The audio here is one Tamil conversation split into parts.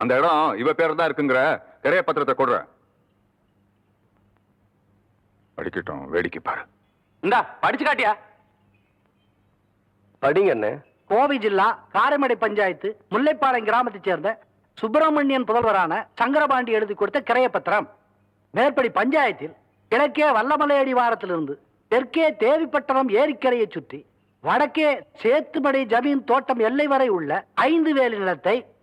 அந்த இடம் இவ பேர் தான் இருக்குங்கிற கிரைய பத்திரத்தை கொடுற. படிக்கட்டும் வேடிக்கை பாரு. இந்தா படிச்சு காட்டியா? படிங்க கோவை ஜில்லா காரைமடை பஞ்சாயத்து முல்லைப்பாளையம் கிராமத்தைச் சேர்ந்த சுப்பிரமணியன் புதல்வரான சங்கரபாண்டி எழுதி கொடுத்த கிரையப்பத்திரம் மேற்படி பஞ்சாயத்தில் கிழக்கே வல்லமலை அடிவாரத்திலிருந்து தெற்கே தேவிப்பட்டணம் ஏரிக்கரையை சுற்றி வடக்கே சேத்துமடை ஜமீன் தோட்டம் எல்லை வரை உள்ள ஐந்து வேலி நிலத்தை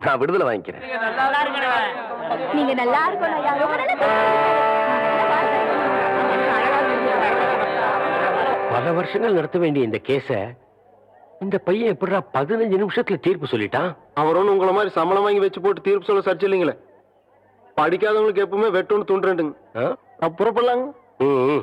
நான் விடுதலை வாங்கிக்கிறேன். நீங்க நல்லா பல வருஷங்கள் நடத்த வேண்டிய இந்த கேஸ இந்த பையன் எப்படிடா பதினஞ்சு நிமிஷத்துல தீர்ப்பு சொல்லிட்டான்? அவர் ஒன்றும் உங்களை மாதிரி சம்பளம் வாங்கி வச்சு போட்டு தீர்ப்பு சொல்ல சரிச்சு இல்லைங்களே. படிக்காதவங்களுக்கு எப்பவுமே வெட்டொன்னு துண்டுறேன்டுங்க ஆ? அப்ப புறப்படலாங்க ம்,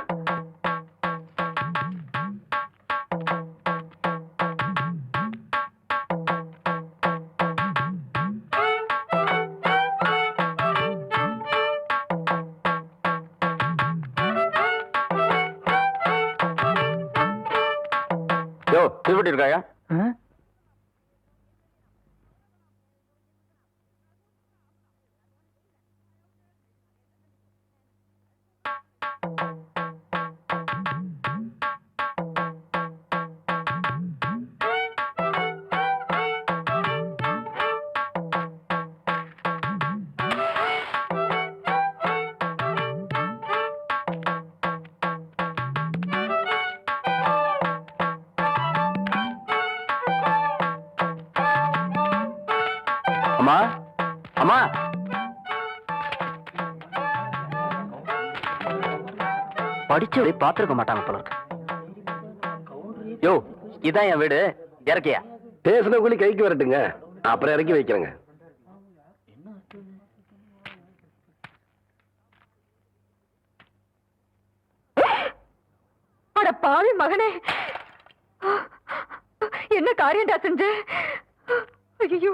யோ திருப்பட்டி இருக்காயா அம்மா அம்மா. படிச்சவரை பார்த்திருக்க மாட்டாங்க போல இருக்கு. யோ இதான் என் வீடு. இறக்கியா? பேசுன கூலி கைக்கு வரட்டுங்க. அப்புறம் இறக்கி வைக்கிறேங்க. அட பாவி மகனே. என்ன காரியம்டா செஞ்ச? ஐயோ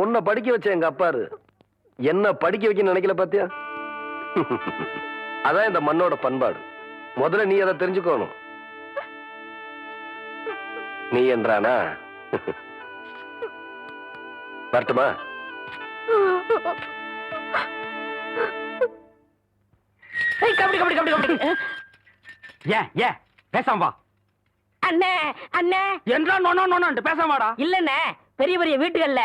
உன்னை படிக்க வச்ச எங்க அப்பாரு. என்ன படிக்க வைக்க நினைக்கல பாத்தியா? அதான் இந்த மண்ணோட பண்பாடு. முதல்ல நீ அதை தெரிஞ்சுக்கணும். நீ என்றானா? வரட்டுமா? கபடி கபடி கபடி கபடி. ஏன் ஏன் பேசாம வா. அண்ணே அண்ணே. என்றா நொண்ணோ நொண்ணு பேசாம வாடா. இல்லண்ணே பெரிய பெரிய வீட்டுகள்ல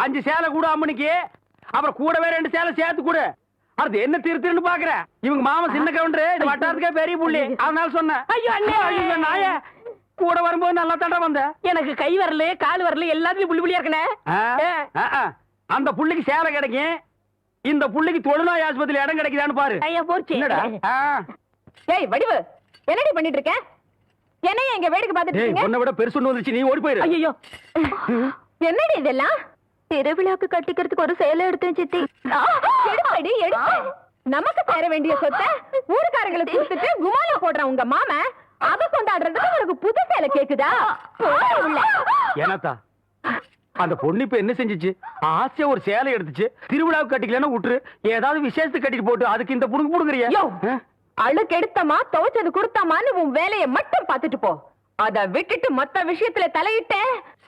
அஞ்சு சேலை கூட அம்மனிக்கு. அப்புறம் கூடவே ரெண்டு சேலை சேர்த்து கொடு. அது என்ன திருத்திருன்னு பாக்குற? இவங்க மாமா சின்ன கவுண்டரு. இந்த வட்டாரத்துக்கே பெரிய புள்ளி. அதனால சொன்னேன். ஐயோ, அண்ணே. ஐயோ நாய. கூட வரும்போது நல்லா தாண்டா வந்த. எனக்கு கை வரல கால் வரல எல்லாத்துலயும் புள்ளி புள்ளியா இருக்கனே. அந்த புள்ளிக்கு சேலை கிடைக்கும். இந்த புள்ளிக்கு தொழுநோய் ஆஸ்பத்திரி இடம் கிடைக்குதான்னு பாரு. ஐயா போச்சு. ஏய் வடிவு. என்னடி பண்ணிட்டு இருக்க? என்னைய இங்க வேடிக்கை பார்த்துட்டு இருக்கீங்க? உன்னை விட பெருசு ஒண்ணு வந்துச்சு. நீ ஓடி போயிரு. ஐயோ என்னடி இதெல்லாம்? திருவிழாக்கு கட்டிக்கிறதுக்கு ஒரு சேலை எடுத்தேன் சித்தி. எடுப்படி எடுத்து நமக்கு சேர வேண்டிய சொத்தை ஊருக்காரங்களுக்கு கொடுத்துட்டு குமால போடுற உங்க மாம. அத கொண்டாடுறதுக்கு உனக்கு புது சேலை கேக்குதா. ஏனாத்தா அந்த பொண்ணு இப்ப என்ன செஞ்சுச்சு? ஆசையா ஒரு சேலை எடுத்துச்சு திருவிழாவுக்கு கட்டிக்கலன்னா விட்டுரு. ஏதாவது விசேஷத்துக்கு கட்டிட்டு போட்டு அதுக்கு இந்த புடுங்க புடுங்குறியா. அழுக்கு எடுத்தமா துவைச்சது கொடுத்தமான்னு உன் வேலையை மட்டும் பார்த்துட்டு போ. அத விட்டுட்டு மத்த விஷயத்துல தலையிட்ட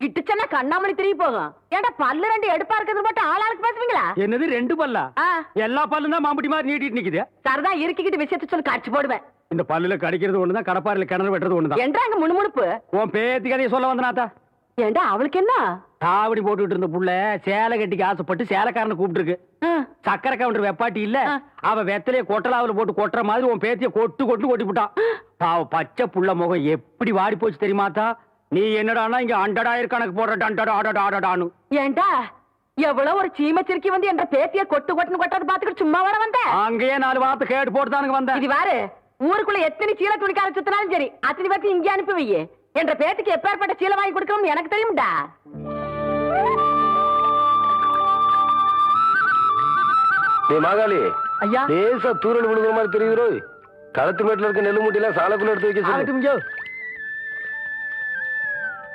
கிட்டுச்சன்னா கண்ணாமணி திரும்பி போகும். ஏன்டா பல்லு ரெண்டு எடுப்பா இருக்கிறது மட்டும் ஆளாளுக்கு பேசுவீங்களா என்னது ரெண்டு பல்லா? எல்லா பல்லும் தான் மாம்பட்டி மாதிரி நீட்டிட்டு நிக்குது. இருக்கிக்கிட்டு விஷயத்த சொல்லி காட்சி போடுவேன். இந்த பல்லுல கடிக்கிறது ஒண்ணுதான் கடப்பாறையில கிணறு வெட்டுறது ஒண்ணுதான். என்றா அங்க முணுமுணுப்பு? உன் பேத்தி கதையை சொல்ல வந்தனாத்தா ஏண்டா அவளுக்கு என்ன? காவடி போட்டுட்டு இருந்த புள்ள சேலை கட்டிக்கு ஆசைப்பட்டு சேலைக்காரனை கூப்பிட்டுருக்கு. சக்கரை கவுண்டர் வெப்பாட்டி இல்ல. அவ வெத்தலைய கொட்டலாவுல போட்டு கொட்டுற மாதிரி உன் பேத்திய கொட்டு கொட்டு கொட்டி விட்டான். பாவ பச்சை புள்ள முகம் எப்படி வாடி போச்சு தெரியுமாத்தா நீ என்னடானா இங்க அண்டடாயிரம் கணக்கு போடுற டண்டடா அடடா அடடான்னு ஏண்டா? எவ்வளவு ஒரு சீமச்சிருக்கி வந்து என்ற பேத்திய கொட்டு கொட்டுன்னு கொட்டாது பாத்துக்கிட்டு சும்மா வர வந்த? அங்கேயே நாலு வார்த்தை கேட்டு போட்டுதானுங்க வந்தேன் இது வாரு ஊருக்குள்ள எத்தனை சீல துணிக்கார சுத்தினாலும் சரி அத்தனை பேர்த்து இங்கே அனுப்பி வையே என்ற பேத்துக்கு எப்பேற்பட்ட சீலை வாங்கி கொடுக்கணும்னு எனக்கு தெரியும்டா. நீ மாகாளி ஐயா. லேசா தூரல் விழுகிற மாதிரி தெரியுதோ களத்து மேட்டுல இருக்க நெல்லு மூட்டையெல்லாம் சாலக்குள்ள எடுத்து வைக்க சொல்லு.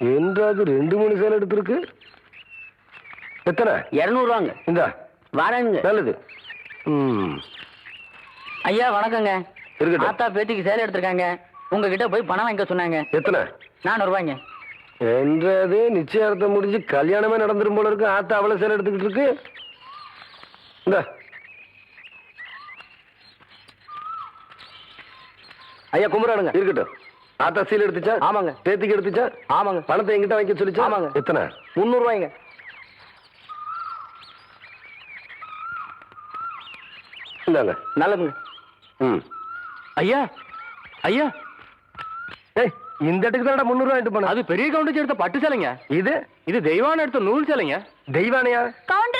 என்றாது ரெண்டு மூணு சேலை எடுத்திருக்கு? எத்தனை? இருநூறுவாங்க. இந்தா. வரேனுங்க நல்லது. ம். ஐயா வணக்கங்க. இருக்கட்டும். ஆத்தா பேத்திக்கு சேலை எடுத்திருக்காங்க. உங்ககிட்ட போய் பணம் வாங்கிக்க சொன்னாங்க. எத்தனை? நானூறு ரூபாய்ங்க என்றது நிச்சயார்த்தம் முடிஞ்சு கல்யாணமே நடந்துரும் போல இருக்கு. ஆத்தா அவ்வளவு சேலை எடுத்துக்கிட்டு இருக்கு. இந்த. ஐயா கும்பிடானுங்க இருக்கட்டும். ஆத்தா சீல் எடுத்துச்சா? ஆமாங்க. பேத்திக்கு எடுத்துச்சா? ஆமாங்க. பணத்தை எங்கிட்ட வாங்கி சொல்லிச்சா? ஆமாங்க. எத்தனை? முந்நூறு ரூபாய்ங்க இந்தாங்க. நல்லதுங்க. ம். ஐயா ஐயா. ஏய் இந்த இடத்துக்கு தான் முந்நூறு ரூபாய் போன? அது பெரிய கவுண்டிச்சு எடுத்த பட்டு சேலைங்க. இது? இது தெய்வான எடுத்த நூல் சேலைங்க. தெய்வானையா? கவுண்டரே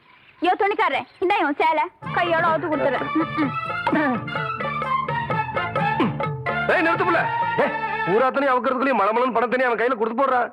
யோ துணிக்காரே இந்த இவன் சேலை. கையோட அவுத்து கொடுத்துறேன் ஏய் ஊராத்தனையும் பூராத்தனையும் அவக்கிறதுக்குள்ளேயும் மலமலன்னு பணத்தனையும் அவன் கையில கொடுத்து போடுறான்